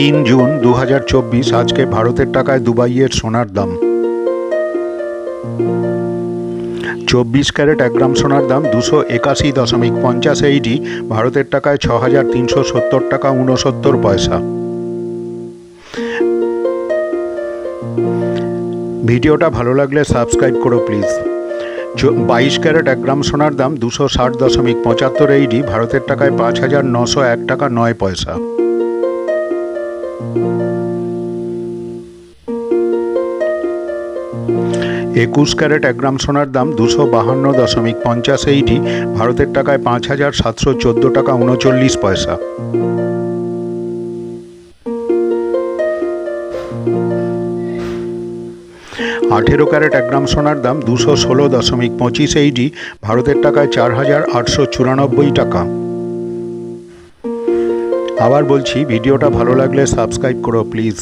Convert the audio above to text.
তিন জুন দু হাজার চব্বিশ, আজকে ভারতের টাকায় দুবাইয়ের সোনার দাম। চব্বিশ ক্যারেট এক গ্রাম সোনার দাম দুশো একাশি দশমিক পঞ্চাশ এইটি ভারতের টাকায় ছ হাজার তিনশো সত্তর টাকা উনসত্তর পয়সা। ভিডিওটা ভালো লাগলে সাবস্ক্রাইব করো প্লিজ। বাইশ ক্যারেট এক গ্রাম সোনার দাম দুশো ষাট দশমিক পঁচাত্তর এইডি ভারতের টাকায় পাঁচ হাজার নশো এক টাকা নয় পয়সা। একুশ ক্যারেট এক গ্রাম সোনার দাম দুশো বাহান্ন দশমিক পঞ্চাশ এইডি ভারতের টাকায় পাঁচ হাজার সাতশো চোদ্দ টাকা উনচল্লিশ পয়সা। আঠেরো ক্যারেট এক গ্রাম সোনার দাম দুশো ষোলো দশমিক পঁচিশ এইডি ভারতের টাকায় চার হাজার আটশো চুরানব্বই টাকা। আবার বলছি, ভিডিওটা ভালো লাগলে সাবস্ক্রাইব করো, প্লিজ।